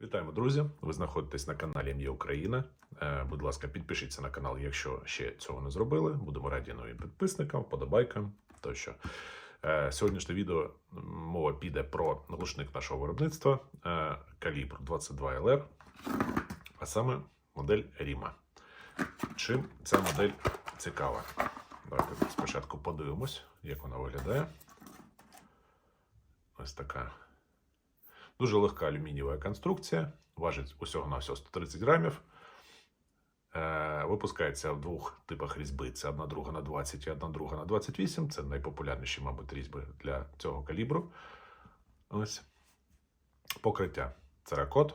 Вітаємо, друзі! Ви знаходитесь на каналі М'є Україна. Е, Будь ласка, підпишіться на канал, якщо ще цього не зробили. Будемо раді новим підписникам, подобайкам тощо. Е, Сьогоднішнє відео мова піде про глушник нашого виробництва е, калібр 22 LR, а саме модель Ріма. Чим ця модель цікава? Давайте спочатку подивимось, як вона виглядає. Ось така Дуже легка алюмінієва конструкція, важить усього на всього 130 грамів. Е, випускається в двох типах різьби: це одна друга на 20 і одна друга на 28. Це найпопулярніші, мабуть, різьби для цього калібру. Ось. Покриття церакот.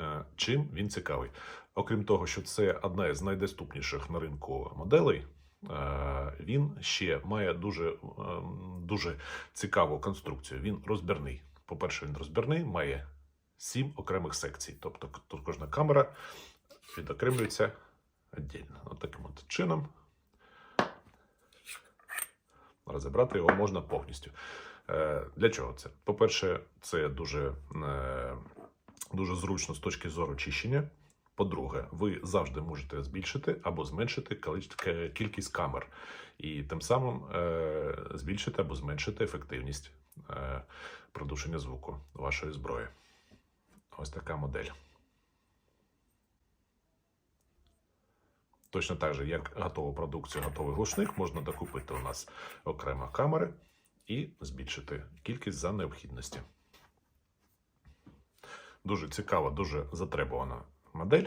Е, чим він цікавий? Окрім того, що це одна із найдоступніших на ринку моделей. е, Він ще має дуже, ем, дуже цікаву конструкцію. Він розбірний. По-перше, він розбірний, має сім окремих секцій. Тобто тут кожна камера відокремлюється віддільно. От таким от чином. Розібрати його можна повністю. Е, Для чого це? По-перше, це дуже, е, дуже зручно з точки зору чищення. По-друге, ви завжди можете збільшити або зменшити кількість- камер, і тим самим е, збільшити або зменшити ефективність е, продушення звуку вашої зброї. Ось така модель. Точно так же, як готову продукцію, готовий глушник, можна докупити у нас окремо камери і збільшити кількість за необхідності. Дуже цікава, дуже затребувана модель.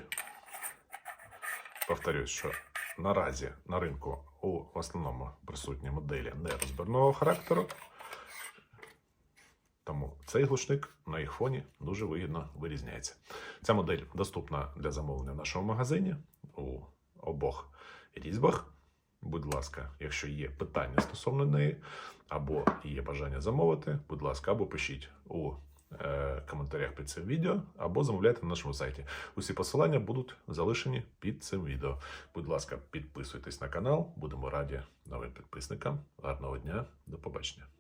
Повторюсь, що наразі на ринку у основному присутні моделі нерозбірного характеру. Тому цей глушник на їх фоні дуже вигідно вирізняється. Ця модель доступна для замовлення в нашому магазині у обох різьбах. Будь ласка, якщо є питання стосовно неї, або є бажання замовити, будь ласка, або пишіть у е, коментарях під цим відео, або замовляйте на нашому сайті. Усі посилання будуть залишені під цим відео. Будь ласка, підписуйтесь на канал, будемо раді новим підписникам. Гарного дня, до побачення.